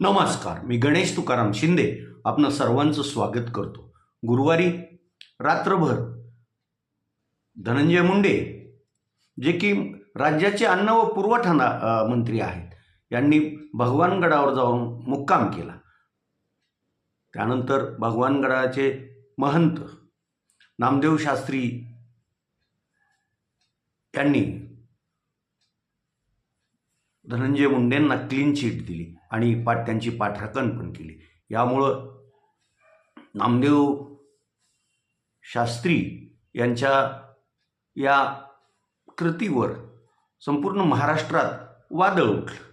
नमस्कार मी गणेश तुकाराम शिंदे आपलं सर्वांचं स्वागत करतो. गुरुवारी रात्रभर धनंजय मुंडे जे की राज्याचे अन्न व पुरवठा मंत्री आहेत यांनी भगवानगडावर जाऊन मुक्काम केला. त्यानंतर भगवानगडाचे महंत नामदेव शास्त्री यांनी धनंजय मुंडेंना क्लीन चीट दिली आणि पाठ त्यांची पाठराखण पण केली. यामुळं नामदेव शास्त्री यांच्या या कृतीवर संपूर्ण महाराष्ट्रात वादळ उठलं.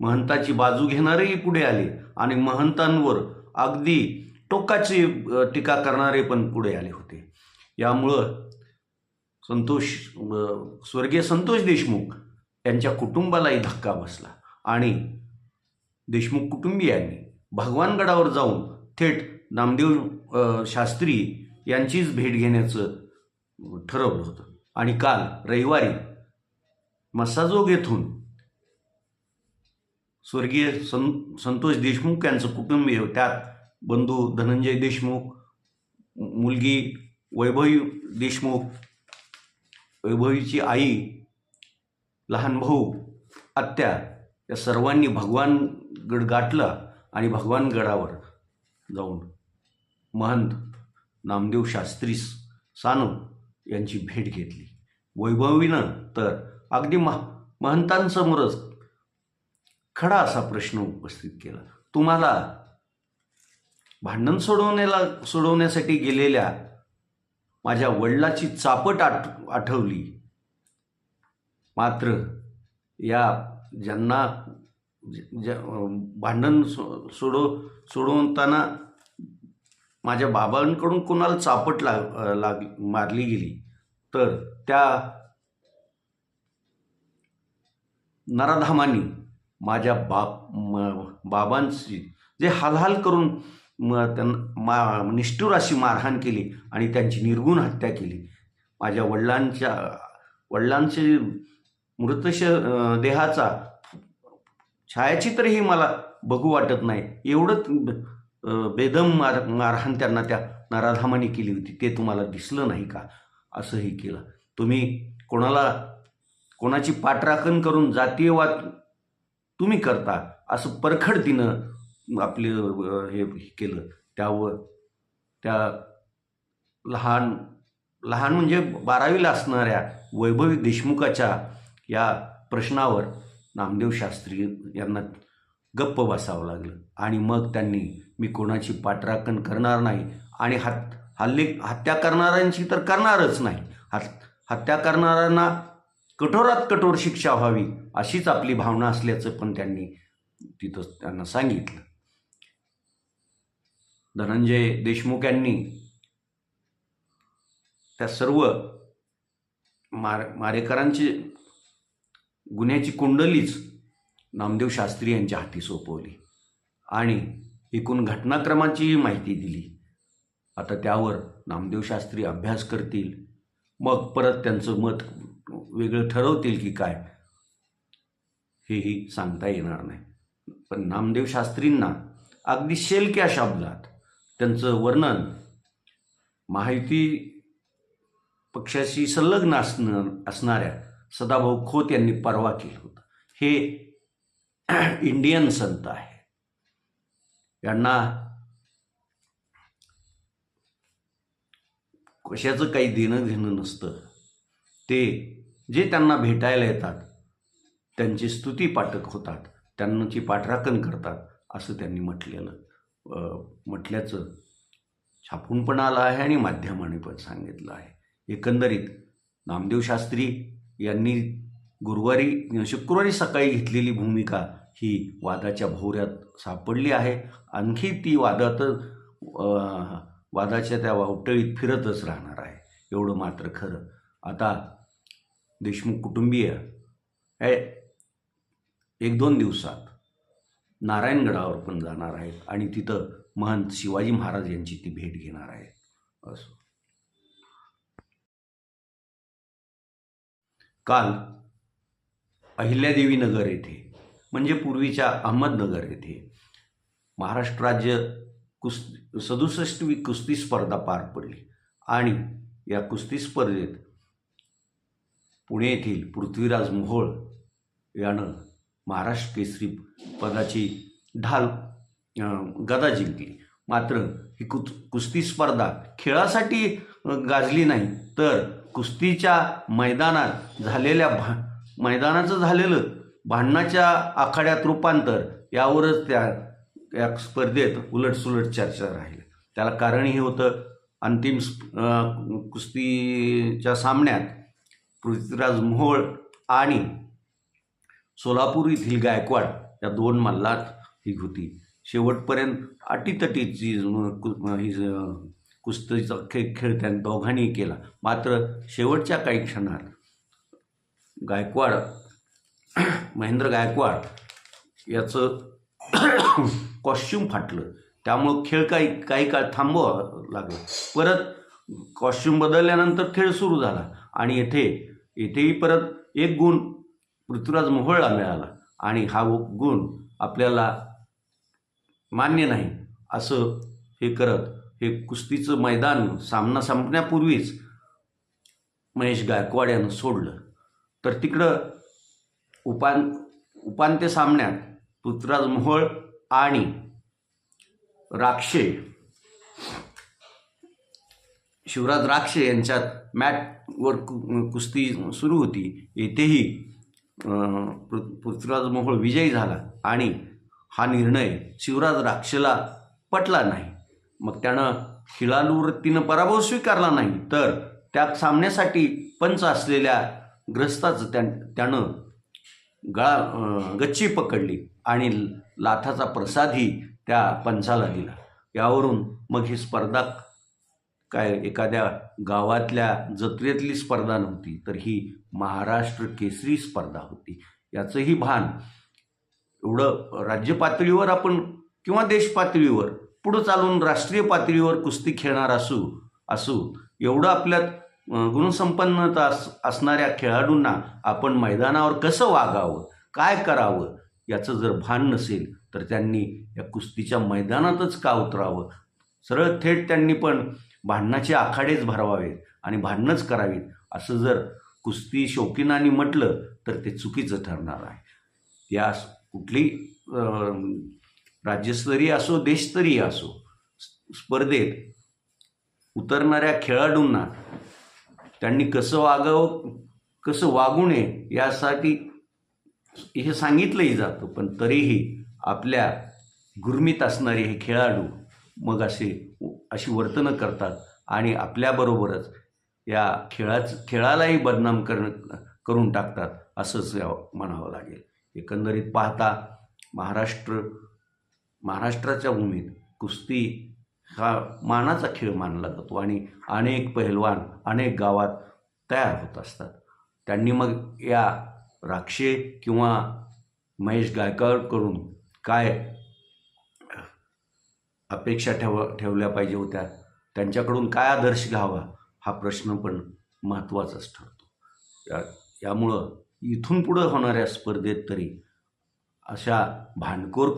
महंताची बाजू घेणारेही पुढे आले आणि महंतांवर अगदी टोकाची टीका करणारे पण पुढे आले होते. यामुळं संतोष स्वर्गीय संतोष देशमुख यांच्या कुटुंबालाही धक्का बसला. आणि देशमुख कुटुंबियांनी भगवानगडावर जाऊन थेट नामदेव शास्त्री यांचीच भेट घेण्याचं ठरवलं होतं. आणि काल रविवारी मसाजोग येथून स्वर्गीय सं संतोष देशमुख यांचं कुटुंबीय त्यात बंधू धनंजय देशमुख मुलगी वैभवी देशमुख वैभवीची आई लहान भाऊ आत्या या सर्वांनी भगवानगड गाठला आणि भगवानगडावर जाऊन महंत नामदेव शास्त्री सानू यांची भेट घेतली. वैभवीनं तर अगदी मह महंतांसमोरच खडा असा प्रश्न उपस्थित केला. तुम्हाला भांडण सोडवण्याला सोडवण्यासाठी गेलेल्या माझ्या वडिलाची चापट आठ आठवली. मात्र या ज्यांना ज- भांडण सो सोडव सोडवताना माझ्या बाबांकडून कोणाला चापट लाग लाग मारली गेली तर त्या नराधामानी माझ्या बाप बाबांची जे हालहाल करून म त्यांना मा निष्ठुर अशी मारहाण केली आणि त्यांची निर्गुण हत्या केली. माझ्या वडिलांच्या वडिलांचे मृतश देहाचा छायाचित्रही मला बघू वाटत नाही. एवढं बेदम मार मारहाण त्यांना त्या नराधामाने केली होती. ते तुम्हाला दिसलं नाही का? असंही केलं. तुम्ही कोणाला कोणाची पाठराखण करून जातीयवाद तुम्ही करता असं परखडतीनं आपले हे केलं. त्यावर त्या लहान लहान म्हणजे बारावीला असणाऱ्या वैभवी देशमुखाच्या या प्रश्नावर नामदेव शास्त्री यांना गप्प बसावं लागलं. आणि मग त्यांनी मी कोणाची पाठराखण करणार नाही आणि हत हल्ले हत्या करणाऱ्यांची तर करणारच नाही. हत हत्या करणाऱ्यांना कठोरात कठोर शिक्षा व्हावी अशीच आपली भावना असल्याचं पण त्यांनी तिथं त्यांना सांगितलं. धनंजय देशमुख यांनी त्या सर्व मार मारेकरांची गुन्ह्याची कुंडलीच नामदेव शास्त्री यांच्या हाती सोपवली आणि एकूण घटनाक्रमाचीही माहिती दिली. आता त्यावर नामदेव शास्त्री अभ्यास करतील. मग परत त्यांचं मत वेगळं ठरवतील की काय हेही सांगता येणार नाही. पण नामदेव शास्त्रींना अगदी शेलक्या शब्दात त्यांचं वर्णन माहिती पक्षाशी संलग्न असणं असणाऱ्या सदाभाऊ खोत यांनी परवा केलं होतं. हे इंडियन संत आहे. यांना कशाचं काही देणं घेणं नसतं. ते जे त्यांना भेटायला येतात त्यांची स्तुती पाठक होतात त्यांची पाठराखण करतात असं त्यांनी म्हटलेलं. म्हटल्याचं छापून पण आलं आहे आणि माध्यमाने पण सांगितलं आहे. एकंदरीत नामदेव शास्त्री यांनी गुरुवारी शुक्रवारी सकाळी घेतलेली भूमिका ही वादाच्या भोवऱ्यात सापडली आहे. आणखी ती वादात वादाच्या त्या वावटळीत फिरतच राहणार आहे. एवढं मात्र खरं. आता देशमुख कुटुंबीय हे एक दोन दिवसात नारायणगडावर पण जाणार आहेत आणि तिथं महंत शिवाजी महाराज यांची ती भेट घेणार आहे असो. काल अहिल्यादेवी नगर येथे म्हणजे पूर्वीच्या अहमदनगर येथे महाराष्ट्र राज्य कुस् सदुसष्टवी कुस्ती स्पर्धा पार पडली आणि या कुस्ती स्पर्धेत पुणे येथील पृथ्वीराज मोहोळ यानं महाराष्ट्र केसरी पदाची ढाल गदा जिंकली. मात्र ही कुत कुस्ती स्पर्धा खेळासाठी गाजली नाही. तर कुस्तीच्या मैदानात झालेल्या भा मैदानाचं झालेलं भांडणाच्या आखाड्यात रूपांतर यावरच त्या या स्पर्धेत उलटसुलट चर्चा राहील. त्याला कारण हे होतं अंतिम स्प- कुस्तीच्या सामन्यात पृथ्वीराज मोहोळ आणि सोलापूर येथील गायकवाड या दोन मल्लात ही होती. शेवटपर्यंत अटीतटीची कु- ही कुस्तीचा खेळ खेळ त्या दोघांनी केला. मात्र शेवटच्या काही क्षणात गायकवाड महेंद्र गायकवाड याचं कॉस्च्युम फाटलं. त्यामुळं खेळ काही काही काळ थांबवा लागला. परत कॉस्च्युम बदलल्यानंतर खेळ सुरू झाला. आणि येथे येथेही परत एक गुण पृथ्वीराज मोहोळला मिळाला. आणि हा गुण आपल्याला मान्य नाही. असं हे करत हे कुस्तीचं मैदान सामना संपण्यापूर्वीच महेश गायकवाड यानं सोडलं. तर तिकडं उपां उपांत्य सामन्यात पृथ्वीराज मोहोळ आणि राक्षे शिवराज राक्षे यांच्यात मॅटवर कु कुस्ती सुरू होती. येथेही पृ- पृथ्वीराज मोहोळ विजयी झाला आणि हा निर्णय शिवराज राक्षला पटला नाही. मग त्यानं खिलाडू वृत्तीनं पराभव स्वीकारला नाही. तर त्या सामन्यासाठी पंच असलेल्या ग्रस्ताचं त्या त्यानं गळा गच्ची पकडली आणि लाथाचा प्रसादही त्या पंचाला दिला. यावरून मग ही स्पर्धा काय एखाद्या गावातल्या जत्रेतली स्पर्धा नव्हती तर ही महाराष्ट्र केसरी स्पर्धा होती. याचंही भान एवढं राज्य पातळीवर आपण किंवा देश पातळीवर पुढं चालून राष्ट्रीय पातळीवर कुस्ती खेळणार असू असू एवढं आपल्यात गुणसंपन्नता अस असणाऱ्या खेळाडूंना आपण मैदानावर कसं वागावं काय करावं याचं जर भान नसेल तर त्यांनी या कुस्तीच्या मैदानातच का उतरावं? सरळ थेट त्यांनी पण भांडणाचे आखाडेच भरवावेत आणि भांडणंच करावीत असं जर कुस्ती शौकीनाने म्हटलं तर ते चुकीचं ठरणार आहे. या कुठली राज्यस्तरीय असो देशस्तरीय असो स्पर्धेत उतरणाऱ्या खेळाडूंना त्यांनी कसं वागावं कसं वागू नये यासाठी हे सांगितलंही जातं पण तरीही आपल्या गुरमीत असणारे हे खेळाडू मग असे अशी वर्तनं करतात. आणि आपल्याबरोबरच या खेळाच खेळालाही बदनाम कर करून टाकतात असंच म्हणावं लागेल. एकंदरीत पाहता महाराष्ट्र महाराष्ट्राच्या भूमीत कुस्ती हा मानाचा खेळ मानला जातो आणि अनेक पहिलवान अनेक गावात तयार होत असतात. त्यांनी मग या राक्षे किंवा महेश गायकवाडकडून काय अपेक्षा ठेव ठेवल्या पाहिजे होत्या. त्यांच्याकडून काय आदर्श घ्यावा हा प्रश्न पण महत्त्वाचाच ठरतो. या यामुळं इथून पुढं होणाऱ्या स्पर्धेत तरी अशा भांडखोर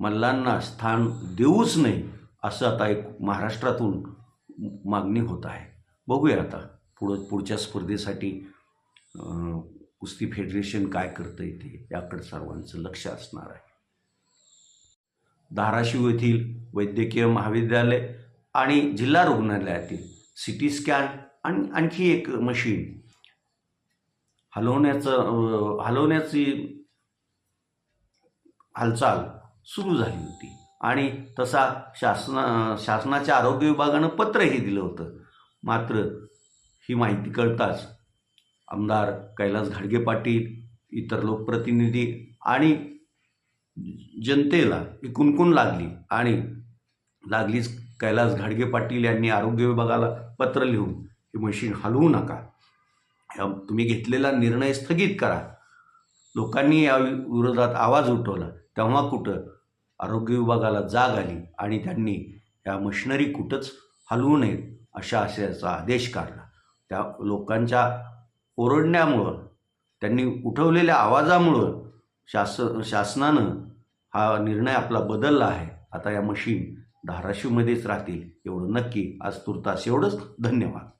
मल्लांना स्थान देऊच नये असं आता एक महाराष्ट्रातून मागणी होत आहे. बघूया आता पुढं पुढच्या स्पर्धेसाठी कुस्ती फेडरेशन काय करतं ते याकडे सर्वांचं लक्ष असणार आहे. धाराशिव येथील वैद्यकीय महाविद्यालय आणि जिल्हा रुग्णालयातील सी टी स्कॅन आणि आणखी एक मशीन हलवण्याचं हलवण्याची हालचाल सुरू झाली होती. आणि तसा शासना शासनाच्या आरोग्य विभागानं पत्रही दिलं होतं. मात्र ही माहिती कळताच आमदार कैलास घाडगे पाटील इतर लोकप्रतिनिधी आणि जनतेला ही कुणकुण लागली आणि लागलीच कैलास घाडगे पाटील यांनी आरोग्य विभागाला पत्र लिहून ही मशीन हलवू नका. या तुम्ही घेतलेला निर्णय स्थगित करा. लोकांनी या वि- विरोधात आवाज उठवला. तेव्हा कुठं आरोग्य विभागाला जाग आली आणि त्यांनी या मशिनरी कुठंच हलवू नयेत अशा आशयाचा आदेश काढला. त्या लोकांच्या ओरडण्यामुळं त्यांनी उठवलेल्या आवाजामुळं शास शासनानं हा निर्णय आपला बदलला आहे. आता या मशीन धाराशिवमध्येच राहतील एवढं नक्की. आज तुर्तास एवढंच. धन्यवाद.